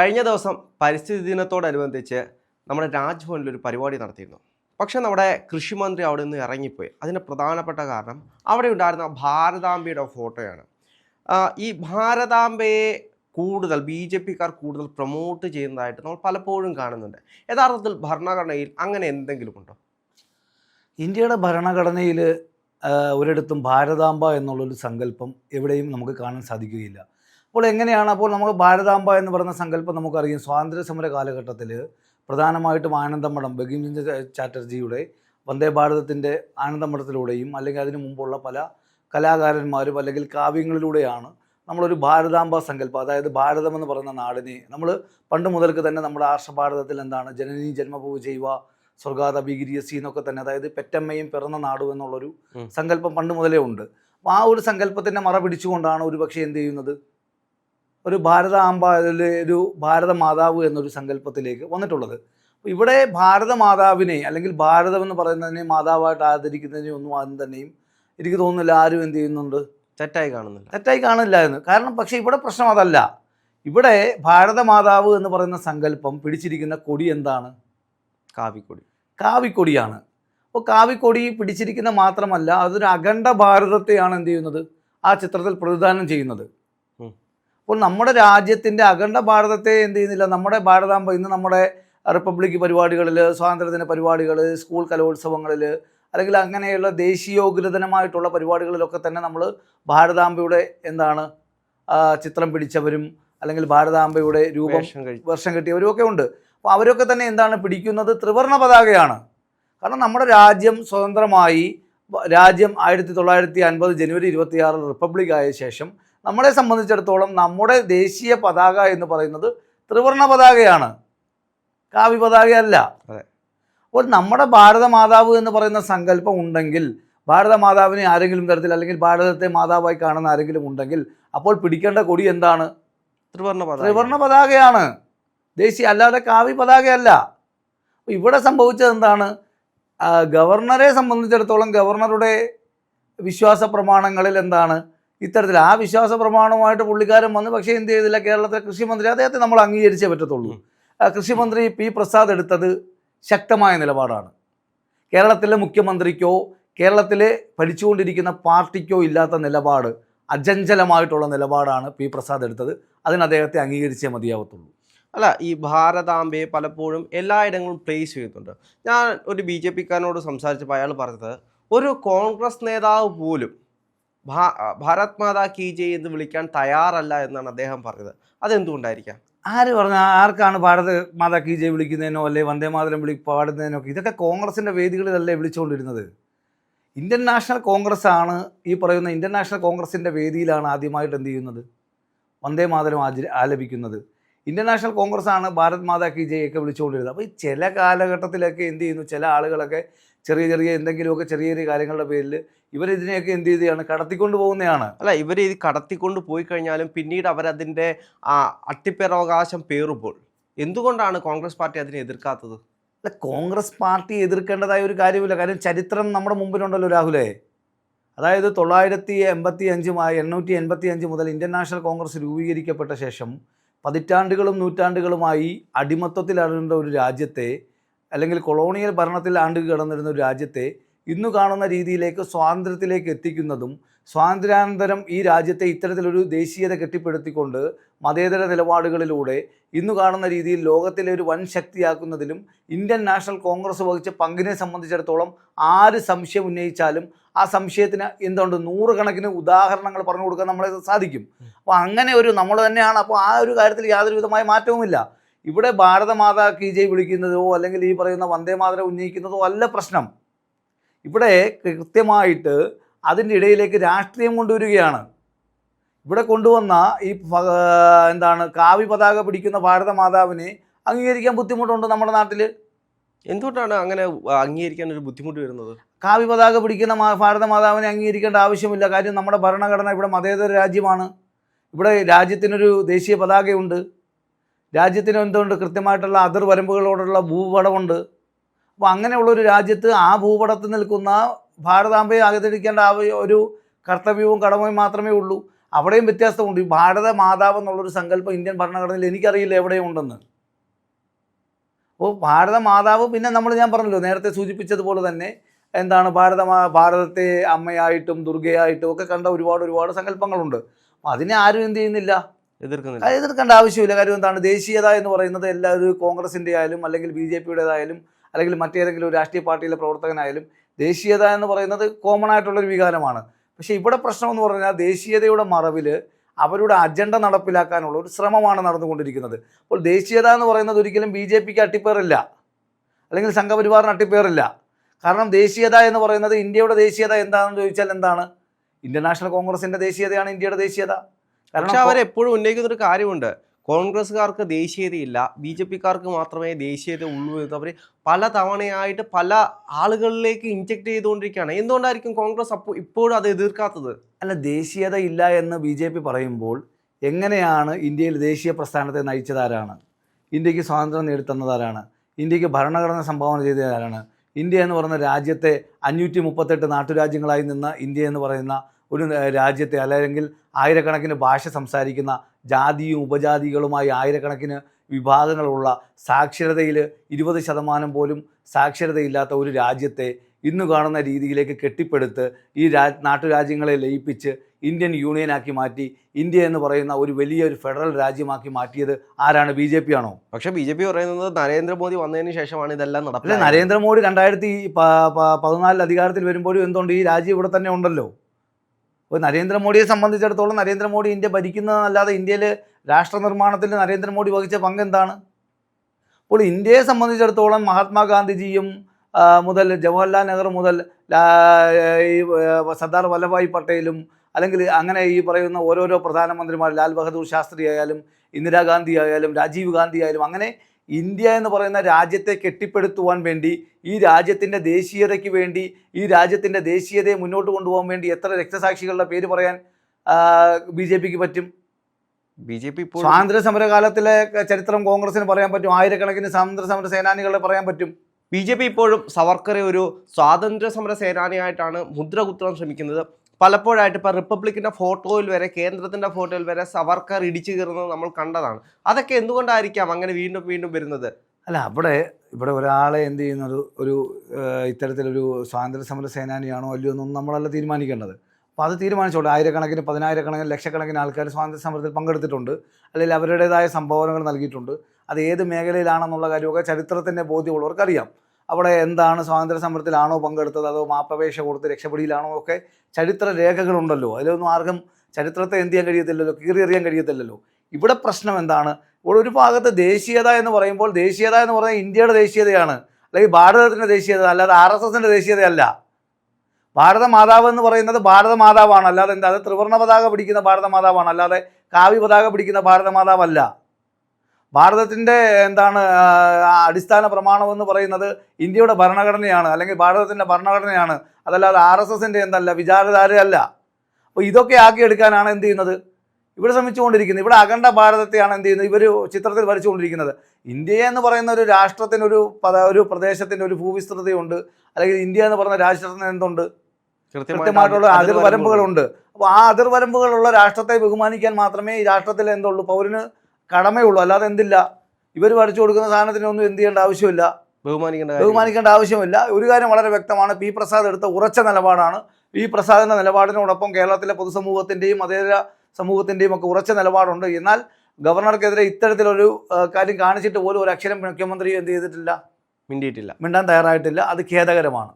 കഴിഞ്ഞ ദിവസം പരിസ്ഥിതി ദിനത്തോടനുബന്ധിച്ച് നമ്മുടെ രാജ്ഭവനിൽ ഒരു പരിപാടി നടത്തിയിരുന്നു. പക്ഷേ നമ്മുടെ കൃഷിമന്ത്രി അവിടെ നിന്ന് ഇറങ്ങിപ്പോയി. അതിന് പ്രധാനപ്പെട്ട കാരണം അവിടെ ഉണ്ടായിരുന്ന ഭാരതാംബയുടെ ഫോട്ടോയാണ്. ഈ ഭാരതാംബയെ കൂടുതൽ ബി ജെ പിക്കാർ കൂടുതൽ പ്രൊമോട്ട് ചെയ്യുന്നതായിട്ട് നമ്മൾ പലപ്പോഴും കാണുന്നുണ്ട്. യഥാർത്ഥത്തിൽ ഭരണഘടനയിൽ അങ്ങനെ എന്തെങ്കിലും ഉണ്ടോ? ഇന്ത്യയുടെ ഭരണഘടനയിൽ ഒരിടത്തും ഭാരതാംബ എന്നുള്ളൊരു സങ്കല്പം എവിടെയും നമുക്ക് കാണാൻ സാധിക്കുകയില്ല. അപ്പോൾ എങ്ങനെയാണ് അപ്പോൾ നമുക്ക് ഭാരതാംബ എന്ന് പറയുന്ന സങ്കല്പം നമുക്കറിയാം. സ്വാതന്ത്ര്യ സമര കാലഘട്ടത്തിൽ പ്രധാനമായിട്ടും ആനന്ദമഠം ബഗീംചന്ദ്ര ചാറ്റർജിയുടെ വന്ദേ ഭാരതത്തിന്റെ ആനന്ദമഠത്തിലൂടെയും അല്ലെങ്കിൽ അതിനു മുമ്പുള്ള പല കലാകാരന്മാരും അല്ലെങ്കിൽ കാവ്യങ്ങളിലൂടെയാണ് നമ്മളൊരു ഭാരതാംബ സങ്കല്പം അതായത് ഭാരതം എന്ന് പറയുന്ന നാടിനെ നമ്മൾ പണ്ട് മുതൽക്ക് തന്നെ നമ്മുടെ ആർഷഭാരതത്തിൽ എന്താണ് ജനനി ജന്മഭൂമി ചെയ്യുക സ്വർഗാത ബിഗിരിയസി എന്നൊക്കെ തന്നെ അതായത് പെറ്റമ്മയും പിറന്ന നാടും എന്നുള്ളൊരു. സങ്കല്പം പണ്ട് മുതലേ ഉണ്ട്. അപ്പോൾ ആ ഒരു സങ്കല്പത്തിന്റെ മറ പിടിച്ചുകൊണ്ടാണ് ഒരു പക്ഷേ എന്ത് ചെയ്യുന്നത്? ഒരു ഭാരതാംബ ഒരു ഭാരത മാതാവ് എന്നൊരു സങ്കല്പത്തിലേക്ക് വന്നിട്ടുള്ളത്. അപ്പോൾ ഇവിടെ ഭാരത മാതാവിനെ അല്ലെങ്കിൽ ഭാരതം എന്ന് പറയുന്നതിനെ മാതാവായിട്ട് ആദരിക്കുന്നതിനെ ഒന്നും ആദ്യം തന്നെയും എനിക്ക് തോന്നുന്നില്ല ആരും എന്ത് ചെയ്യുന്നുണ്ട്? തെറ്റായി കാണുന്നില്ല. തെറ്റായി കാണുന്നില്ല എന്ന്. കാരണം പക്ഷേ ഇവിടെ പ്രശ്നം അതല്ല. ഇവിടെ ഭാരത മാതാവ് എന്ന് പറയുന്ന സങ്കല്പം പിടിച്ചിരിക്കുന്ന കൊടി എന്താണ്? കാവിക്കൊടി. കാവിക്കൊടിയാണ്. അപ്പോൾ കാവിക്കൊടി പിടിച്ചിരിക്കുന്ന മാത്രമല്ല അതൊരു അഖണ്ഡ ഭാരതത്തെയാണ് എന്ത് ചെയ്യുന്നത്? ആ ചിത്രത്തിൽ പ്രതിദാനം ചെയ്യുന്നത്. അപ്പോൾ നമ്മുടെ രാജ്യത്തിന്റെ അഖണ്ഡ ഭാരതത്തെ എന്ത് ചെയ്യുന്നില്ല നമ്മുടെ ഭാരതാംബ ഇന്ന് നമ്മുടെ റിപ്പബ്ലിക് പരിപാടികളിൽ സ്വാതന്ത്ര്യദിന പരിപാടികൾ സ്കൂൾ കലോത്സവങ്ങളിൽ അല്ലെങ്കിൽ അങ്ങനെയുള്ള ദേശീയോഗ്രതനമായിട്ടുള്ള പരിപാടികളിലൊക്കെ തന്നെ നമ്മൾ ഭാരതാംബയുടെ എന്താണ് ചിത്രം പിടിച്ചവരും അല്ലെങ്കിൽ ഭാരതാംബയുടെ രൂപം വർഷം കിട്ടിയവരും ഒക്കെ ഉണ്ട്. അപ്പോൾ അവരൊക്കെ തന്നെ എന്താണ് പിടിക്കുന്നത്? ത്രിവർണ പതാകയാണ്. കാരണം നമ്മുടെ രാജ്യം സ്വതന്ത്രമായി രാജ്യം ആയിരത്തി തൊള്ളായിരത്തി അൻപത് ജനുവരി ഇരുപത്തിയാറിൽ റിപ്പബ്ലിക് ആയ ശേഷം നമ്മളെ സംബന്ധിച്ചിടത്തോളം നമ്മുടെ ദേശീയ പതാക എന്ന് പറയുന്നത് ത്രിവർണ പതാകയാണ്. കാവ്യ പതാകയല്ല. അപ്പോൾ നമ്മുടെ ഭാരതമാതാവ് എന്ന് പറയുന്ന സങ്കല്പം ഉണ്ടെങ്കിൽ ഭാരതമാതാവിനെ ആരെങ്കിലും തരത്തിൽ അല്ലെങ്കിൽ ഭാരതത്തെ മാതാവായി കാണുന്ന ആരെങ്കിലും ഉണ്ടെങ്കിൽ അപ്പോൾ പിടിക്കേണ്ട കൊടി എന്താണ്? ത്രിവർണ പതാക. ത്രിവർണ പതാകയാണ്. ദേശീയ അല്ലാതെ കാവ്യ പതാകയല്ല. അപ്പോൾ ഇവിടെ സംഭവിച്ചത് എന്താണ്? ഗവർണറെ സംബന്ധിച്ചിടത്തോളം ഗവർണറുടെ വിശ്വാസ പ്രമാണങ്ങളിൽ എന്താണ്? ഇത്തരത്തിൽ ആ വിശ്വാസ പ്രമാണവുമായിട്ട് പുള്ളിക്കാരൻ വന്ന്. പക്ഷേ എന്ത് ചെയ്തില്ല? കേരളത്തിലെ കൃഷിമന്ത്രി അദ്ദേഹത്തെ നമ്മൾ അംഗീകരിച്ചേ പറ്റത്തുള്ളൂ. കൃഷിമന്ത്രി പി പ്രസാദ് എടുത്തത് ശക്തമായ നിലപാടാണ്. കേരളത്തിലെ മുഖ്യമന്ത്രിക്കോ കേരളത്തിലെ ഭരിച്ചുകൊണ്ടിരിക്കുന്ന പാർട്ടിക്കോ ഇല്ലാത്ത നിലപാട് അജഞ്ചലമായിട്ടുള്ള നിലപാടാണ് പി പ്രസാദ് എടുത്തത്. അതിന് അദ്ദേഹത്തെ അംഗീകരിച്ചേ മതിയാവത്തുള്ളൂ. അല്ല ഈ ഭാരതാംബയെ പലപ്പോഴും എല്ലായിടങ്ങളും പ്ലേസ് ചെയ്യുന്നുണ്ട്. ഞാൻ ഒരു ബി ജെ പിക്കാരനോട് സംസാരിച്ചപ്പോൾ അയാൾ പറഞ്ഞത് ഒരു കോൺഗ്രസ് നേതാവ് പോലും ഭാരത് മാതാ കി ജയ് എന്ന് വിളിക്കാൻ തയ്യാറല്ല എന്നാണ് അദ്ദേഹം പറഞ്ഞത്. അതെന്തുകൊണ്ടായിരിക്കാം? ആര് പറഞ്ഞ ആർക്കാണ് ഭാരത് മാതാ കി ജയ് വിളിക്കുന്നതിനോ അല്ലെ വന്ദേ മാതരം വിളി പാടുന്നതിനോ ഇതൊക്കെ കോൺഗ്രസിന്റെ വേദികളിലല്ലേ വിളിച്ചുകൊണ്ടിരുന്നത്. ഇന്ത്യൻ നാഷണൽ കോൺഗ്രസ് ആണ് ഈ പറയുന്ന ഇന്ത്യൻ നാഷണൽ കോൺഗ്രസിന്റെ വേദിയിലാണ് ആദ്യമായിട്ട് എന്ത് ചെയ്യുന്നത്? വന്ദേ മാതരം ആചരി ആലപിക്കുന്നത്. ഇന്ത്യൻ നാഷണൽ കോൺഗ്രസ് ആണ് ഭാരത് മാതാ കി ജയ് ഒക്കെ വിളിച്ചുകൊണ്ടിരുന്നത്. അപ്പോൾ ഈ ചില കാലഘട്ടത്തിലൊക്കെ എന്ത് ചെയ്യുന്നു? ചില ആളുകളൊക്കെ ചെറിയ ചെറിയ എന്തെങ്കിലുമൊക്കെ ചെറിയ ചെറിയ കാര്യങ്ങളുടെ പേരിൽ ഇവരിതിനെയൊക്കെ എന്ത് ചെയ്യുകയാണ് കടത്തിക്കൊണ്ട് പോകുന്നതാണ്. അല്ല ഇവർ ഇത് കടത്തിക്കൊണ്ട് പോയി കഴിഞ്ഞാലും പിന്നീട് അവരതിന്റെ ആ അട്ടിപ്പേരവകാശം പേറുമ്പോൾ എന്തുകൊണ്ടാണ് കോൺഗ്രസ് പാർട്ടി അതിനെ എതിർക്കാത്തത്? അല്ല കോൺഗ്രസ് പാർട്ടി എതിർക്കേണ്ടതായ ഒരു കാര്യമില്ല കാര്യം ചരിത്രം നമ്മുടെ മുമ്പിലുണ്ടല്ലോ രാഹുലേ. അതായത് തൊള്ളായിരത്തി എൺപത്തി അഞ്ചുമായി എണ്ണൂറ്റി എൺപത്തി അഞ്ച് മുതൽ ഇന്ത്യൻ നാഷണൽ കോൺഗ്രസ് രൂപീകരിക്കപ്പെട്ട ശേഷം പതിറ്റാണ്ടുകളും നൂറ്റാണ്ടുകളുമായി അടിമത്തത്തിലാണ്ടിരുന്ന ഒരു രാജ്യത്തെ അല്ലെങ്കിൽ കൊളോണിയൽ ഭരണത്തിൽ ആണ്ട് കിടന്നിരുന്ന ഒരു രാജ്യത്തെ ഇന്ന് കാണുന്ന രീതിയിലേക്ക് സ്വാതന്ത്ര്യത്തിലേക്ക് എത്തിക്കുന്നതും സ്വാതന്ത്ര്യാനന്തരം ഈ രാജ്യത്തെ ഇത്തരത്തിലൊരു ദേശീയത കെട്ടിപ്പടുത്തിക്കൊണ്ട് മതേതര നിലപാടുകളിലൂടെ ഇന്ന് കാണുന്ന രീതിയിൽ ലോകത്തിലെ ഒരു വൻ ശക്തിയാക്കുന്നതിലും ഇന്ത്യൻ നാഷണൽ കോൺഗ്രസ് വഹിച്ച പങ്കിനെ സംബന്ധിച്ചിടത്തോളം ആര് സംശയം ഉന്നയിച്ചാലും ആ സംശയത്തിന് എന്തുകൊണ്ട് നൂറുകണക്കിന് ഉദാഹരണങ്ങൾ പറഞ്ഞു കൊടുക്കാൻ നമ്മളെ സാധിക്കും. അപ്പോൾ അങ്ങനെ ഒരു നമ്മൾ തന്നെയാണ്. അപ്പോൾ ആ ഒരു കാര്യത്തിൽ യാതൊരുവിധമായ മാറ്റവുമില്ല. ഇവിടെ ഭാരതമാതാ കി ജയ് വിളിക്കുന്നതോ അല്ലെങ്കിൽ ഈ പറയുന്ന വന്ദേ മാതരം ഉന്നയിക്കുന്നതോ അല്ല പ്രശ്നം. ഇവിടെ കൃത്യമായിട്ട് അതിന്റെ ഇടയിലേക്ക് രാഷ്ട്രീയം കൊണ്ടുവരികയാണ്. ഇവിടെ കൊണ്ടുവന്ന ഈ എന്താണ് കാവി പതാക പിടിക്കുന്ന ഭാരത മാതാവിനെ അംഗീകരിക്കാൻ ബുദ്ധിമുട്ടുണ്ട് നമ്മുടെ നാട്ടിൽ എന്തുകൊണ്ടാണ് അങ്ങനെ അംഗീകരിക്കാൻ ഒരു ബുദ്ധിമുട്ട് വരുന്നത്? കാവി പതാക പിടിക്കുന്ന മാ- ഭാരത മാതാവിനെ അംഗീകരിക്കേണ്ട ആവശ്യമില്ല. കാര്യം നമ്മുടെ ഭരണഘടന ഇവിടെ മതേതര രാജ്യമാണ്. ഇവിടെ രാജ്യത്തിനൊരു ദേശീയ പതാകയുണ്ട്. രാജ്യത്തിന് എന്തുകൊണ്ട് കൃത്യമായിട്ടുള്ള അതിർ വരമ്പുകളോടുള്ള ഭൂപടമുണ്ട്. അപ്പോൾ അങ്ങനെയുള്ളൊരു രാജ്യത്ത് ആ ഭൂപടത്തിൽ നിൽക്കുന്ന ഭാരതാംബയെ അകത്തിരിക്കേണ്ട ആ ഒരു കർത്തവ്യവും കടമയും മാത്രമേ ഉള്ളൂ. അവിടെയും വ്യത്യാസമുണ്ട്. ഈ ഭാരത മാതാവ് എന്നുള്ളൊരു സങ്കല്പം ഇന്ത്യൻ ഭരണഘടനയിൽ എനിക്കറിയില്ല എവിടെയുണ്ടെന്ന്. അപ്പോൾ ഭാരത മാതാവ് പിന്നെ നമ്മൾ ഞാൻ പറഞ്ഞല്ലോ നേരത്തെ സൂചിപ്പിച്ചതുപോലെ തന്നെ എന്താണ് ഭാരത ഭാരതത്തെ അമ്മയായിട്ടും ദുർഗയായിട്ടും ഒക്കെ കണ്ട ഒരുപാട് ഒരുപാട് സങ്കല്പങ്ങളുണ്ട്. അപ്പോൾ അതിനെ ആരും എന്ത് ചെയ്യുന്നില്ല? എതിർക്കുന്നില്ല. എതിർക്കേണ്ട ആവശ്യമില്ല. കാര്യം എന്താണ്? ദേശീയത എന്ന് പറയുന്നത് എല്ലാ ഒരു കോൺഗ്രസിന്റെ ആയാലും അല്ലെങ്കിൽ ബി ജെ പിയുടേതായാലും അല്ലെങ്കിൽ മറ്റേതെങ്കിലും ഒരു രാഷ്ട്രീയ പാർട്ടിയിലെ പ്രവർത്തകനായാലും ദേശീയത എന്ന് പറയുന്നത് കോമൺ ആയിട്ടുള്ളൊരു വികാരമാണ്. പക്ഷേ ഇവിടെ പ്രശ്നം എന്ന് പറഞ്ഞാൽ ദേശീയതയുടെ മറവിൽ അവരുടെ അജണ്ട നടപ്പിലാക്കാനുള്ള ഒരു ശ്രമമാണ് നടന്നുകൊണ്ടിരിക്കുന്നത്. അപ്പോൾ ദേശീയത എന്ന് പറയുന്നത് ഒരിക്കലും ബി ജെ പിക്ക് അട്ടിപ്പേറില്ല. അല്ലെങ്കിൽ സംഘപരിവാറിന് അട്ടിപ്പേറില്ല. കാരണം ദേശീയത എന്ന് പറയുന്നത് ഇന്ത്യയുടെ ദേശീയത എന്താണെന്ന് ചോദിച്ചാൽ എന്താണ്? ഇന്ത്യൻ നാഷണൽ കോൺഗ്രസിന്റെ ദേശീയതയാണ് ഇന്ത്യയുടെ ദേശീയത. പക്ഷേ അവരെപ്പോഴും ഉന്നയിക്കുന്ന ഒരു കാര്യമുണ്ട്. കോൺഗ്രസ്സുകാർക്ക് ദേശീയതയില്ല ബി ജെ പിക്കാർക്ക് മാത്രമേ ദേശീയത ഉള്ളൂ എന്ന് അവർ പല തവണയായിട്ട് പല ആളുകളിലേക്ക് ഇൻജക്ട് ചെയ്തുകൊണ്ടിരിക്കുകയാണ്. എന്തുകൊണ്ടായിരിക്കും കോൺഗ്രസ് അപ്പോൾ ഇപ്പോഴും അത് എതിർക്കാത്തത്? അല്ല ദേശീയത ഇല്ല എന്ന് ബി ജെ പി പറയുമ്പോൾ എങ്ങനെയാണ് ഇന്ത്യയിൽ ദേശീയ പ്രസ്ഥാനത്തെ നയിച്ചതാരാണ് ഇന്ത്യയ്ക്ക് സ്വാതന്ത്ര്യം നേടിത്തന്നതാരാണ് ഇന്ത്യയ്ക്ക് ഭരണഘടന സംഭാവന ചെയ്തതാരാണ് ഇന്ത്യ എന്ന് പറയുന്ന രാജ്യത്തെ അഞ്ഞൂറ്റി മുപ്പത്തെട്ട് നാട്ടുരാജ്യങ്ങളായി നിന്ന ഇന്ത്യ എന്ന് പറയുന്ന ഒരു രാജ്യത്തെ അല്ലെങ്കിൽ ആയിരക്കണക്കിന് ഭാഷ സംസാരിക്കുന്ന ജാതിയും ഉപജാതികളുമായി ആയിരക്കണക്കിന് വിഭാഗങ്ങളുള്ള സാക്ഷരതയിൽ ഇരുപത് ശതമാനം പോലും സാക്ഷരതയില്ലാത്ത ഒരു രാജ്യത്തെ ഇന്ന് കാണുന്ന രീതിയിലേക്ക് കെട്ടിപ്പടുത്ത് ഈ രാ നാട്ടുരാജ്യങ്ങളെ ലയിപ്പിച്ച് ഇന്ത്യൻ യൂണിയനാക്കി മാറ്റി ഇന്ത്യ എന്ന് പറയുന്ന ഒരു വലിയ ഒരു ഫെഡറൽ രാജ്യമാക്കി മാറ്റിയത് ആരാണ്? ബി ജെ പി ആണോ? പക്ഷേ ബി ജെ പി പറയുന്നത് നരേന്ദ്രമോദി വന്നതിന് ശേഷമാണ് ഇതെല്ലാം നടപ്പിലായത്. നരേന്ദ്രമോദി രണ്ടായിരത്തി പതിനാലിൽ അധികാരത്തിൽ വരുമ്പോഴും എന്തുകൊണ്ട് ഈ രാജ്യം ഇവിടെ തന്നെ ഉണ്ടല്ലോ. അപ്പോൾ നരേന്ദ്രമോദിയെ സംബന്ധിച്ചിടത്തോളം നരേന്ദ്രമോദി ഇന്ത്യ ഭരിക്കുന്നതല്ലാതെ ഇന്ത്യയിൽ രാഷ്ട്ര നിർമ്മാണത്തിൽ നരേന്ദ്രമോദി വഹിച്ച പങ്ക് എന്താണ്? അപ്പോൾ ഇന്ത്യയെ സംബന്ധിച്ചിടത്തോളം മഹാത്മാഗാന്ധിജിയും മുതൽ ജവഹർലാൽ നെഹ്റു മുതൽ ഈ സർദാർ വല്ലഭായ് പട്ടേലും അല്ലെങ്കിൽ അങ്ങനെ ഈ പറയുന്ന ഓരോരോ പ്രധാനമന്ത്രിമാർ ലാൽ ബഹദൂർ ശാസ്ത്രി ആയാലും ഇന്ദിരാഗാന്ധി ആയാലും രാജീവ് ഗാന്ധി ആയാലും അങ്ങനെ ഇന്ത്യ എന്ന് പറയുന്ന രാജ്യത്തെ കെട്ടിപ്പടുത്തുവാൻ വേണ്ടി ഈ രാജ്യത്തിന്റെ ദേശീയതയ്ക്ക് വേണ്ടി ഈ രാജ്യത്തിന്റെ ദേശീയതയെ മുന്നോട്ട് കൊണ്ടുപോകാൻ വേണ്ടി എത്ര രക്തസാക്ഷികളുടെ പേര് പറയാൻ ബി ജെ പിക്ക് പറ്റും? ബി ജെ പി സ്വാതന്ത്ര്യ സമരകാലത്തിലെ ചരിത്രം കോൺഗ്രസിന് പറയാൻ പറ്റും ആയിരക്കണക്കിന് സ്വാതന്ത്ര്യ സമര സേനാനികളെ പറയാൻ പറ്റും. ബി ജെ പി ഇപ്പോഴും സവർക്കറെ ഒരു സ്വാതന്ത്ര്യ സമര സേനാനിയായിട്ടാണ് മുദ്ര കുത്താൻ ശ്രമിക്കുന്നത്. പലപ്പോഴായിട്ട് ഇപ്പോൾ റിപ്പബ്ലിക്കിന്റെ ഫോട്ടോയിൽ വരെ കേന്ദ്രത്തിന്റെ ഫോട്ടോയിൽ വരെ സവർക്കർ ഇടിച്ചു കയറുന്നത് നമ്മൾ കണ്ടതാണ്. അതൊക്കെ എന്തുകൊണ്ടായിരിക്കാം അങ്ങനെ വീണ്ടും വീണ്ടും വരുന്നത്? അല്ല അവിടെ ഇവിടെ ഒരാളെ എന്ത് ചെയ്യുന്നത്? ഒരു ഏഹ്, ഇത്തരത്തിലൊരു സ്വാതന്ത്ര്യ സമര സേനാനിയാണോ അല്ലയോ എന്നൊന്നും നമ്മളല്ല തീരുമാനിക്കേണ്ടത്. അപ്പോൾ അത് തീരുമാനിച്ചോട്ടെ. ആയിരക്കണക്കിന് പതിനായിരക്കണക്കിന് ലക്ഷക്കണക്കിന് ആൾക്കാർ സ്വാതന്ത്ര്യ സമരത്തിൽ പങ്കെടുത്തിട്ടുണ്ട്. അല്ലെങ്കിൽ അവരുടേതായ സംഭാവനകൾ നൽകിയിട്ടുണ്ട്. അത് ഏത് മേഖലയിലാണെന്നുള്ള കാര്യമൊക്കെ ചരിത്രത്തിന്റെ ബോധ്യമുള്ളവർക്കറിയാം. അവിടെ എന്താണ് സ്വാതന്ത്ര്യ സമരത്തിലാണോ പങ്കെടുത്തത്? അതോ മാപ്പപേക്ഷ കൊടുത്ത് രക്ഷപ്പെടിയിലാണോ ഒക്കെ ചരിത്ര രേഖകളുണ്ടല്ലോ അതിലൊന്നും ആർക്കും ചരിത്രത്തെ എന്ത് ചെയ്യാൻ കഴിയത്തില്ലല്ലോ? കീറിയെറിയാൻ കഴിയത്തില്ലല്ലോ. ഇവിടെ പ്രശ്നം എന്താണ്? ഇവിടെ ഒരു ഭാഗത്ത് ദേശീയത എന്ന് പറയുമ്പോൾ ദേശീയത എന്ന് പറഞ്ഞാൽ ഇന്ത്യയുടെ ദേശീയതയാണ്. അല്ലെങ്കിൽ ഭാരതത്തിന്റെ ദേശീയത അല്ലാതെ ആർ എസ് എസിന്റെ ദേശീയതയല്ല. ഭാരത മാതാവ് എന്ന് പറയുന്നത് ഭാരത മാതാവാണ് അല്ലാതെ എന്താ? അത് ത്രിവർണ പതാക പിടിക്കുന്ന ഭാരത മാതാവാണ് അല്ലാതെ കാവ്യ പതാക പിടിക്കുന്ന ഭാരത മാതാവല്ല ഭാരതത്തിന്റെ എന്താണ് അടിസ്ഥാന പ്രമാണം എന്ന് പറയുന്നത് ഇന്ത്യയുടെ ഭരണഘടനയാണ് അല്ലെങ്കിൽ ഭാരതത്തിന്റെ ഭരണഘടനയാണ്. അതല്ലാതെ ആർ എസ് എസിന്റെ എന്തല്ല വിചാരധാരയല്ല. അപ്പോൾ ഇതൊക്കെ ആക്കിയെടുക്കാനാണ് എന്ത് ചെയ്യുന്നത്? ഇവിടെ ശ്രമിച്ചുകൊണ്ടിരിക്കുന്നത്. ഇവിടെ അഖണ്ഡ ഭാരതത്തെയാണ് എന്ത് ചെയ്യുന്നത്? ഇവർ ചിത്രത്തിൽ വരച്ചുകൊണ്ടിരിക്കുന്നത്. ഇന്ത്യ എന്ന് പറയുന്ന ഒരു രാഷ്ട്രത്തിനൊരു പദ ഒരു പ്രദേശത്തിന്റെ ഒരു ഭൂവിസ്തൃതയുണ്ട്. അല്ലെങ്കിൽ ഇന്ത്യ എന്ന് പറയുന്ന രാഷ്ട്രത്തിന് എന്തുണ്ട്? കൃത്യമായിട്ടുള്ള അതിർവരമ്പുകളുണ്ട്. അപ്പോൾ ആ അതിർവരമ്പുകളുള്ള രാഷ്ട്രത്തെ ബഹുമാനിക്കാൻ മാത്രമേ ഈ രാഷ്ട്രത്തിൽ എന്തുള്ളൂ? പൗരന് കടമയുള്ളൂ അല്ലാതെ എന്തില്ല? ഇവർ വരച്ചു കൊടുക്കുന്ന സാധനത്തിനൊന്നും എന്ത് ചെയ്യേണ്ട ആവശ്യമില്ല. ബഹുമാനിക്കേണ്ട. ബഹുമാനിക്കേണ്ട ആവശ്യമില്ല. ഒരു കാര്യം വളരെ വ്യക്തമാണ്. പി പ്രസാദ് എടുത്ത ഉറച്ച നിലപാടാണ്. പി പ്രസാദിന്റെ നിലപാടിനോടൊപ്പം കേരളത്തിലെ പൊതുസമൂഹത്തിന്റെയും അതേതര സമൂഹത്തിന്റെയും ഒക്കെ ഉറച്ച നിലപാടുണ്ട്. എന്നാൽ ഗവർണർക്കെതിരെ ഇത്തരത്തിലൊരു കാര്യം കാണിച്ചിട്ട് പോലും ഒരു അക്ഷരം മുഖ്യമന്ത്രി എന്ത് ചെയ്തിട്ടില്ല? മിണ്ടിയിട്ടില്ല. മിണ്ടാൻ തയ്യാറായിട്ടില്ല. അത് ഖേദകരമാണ്.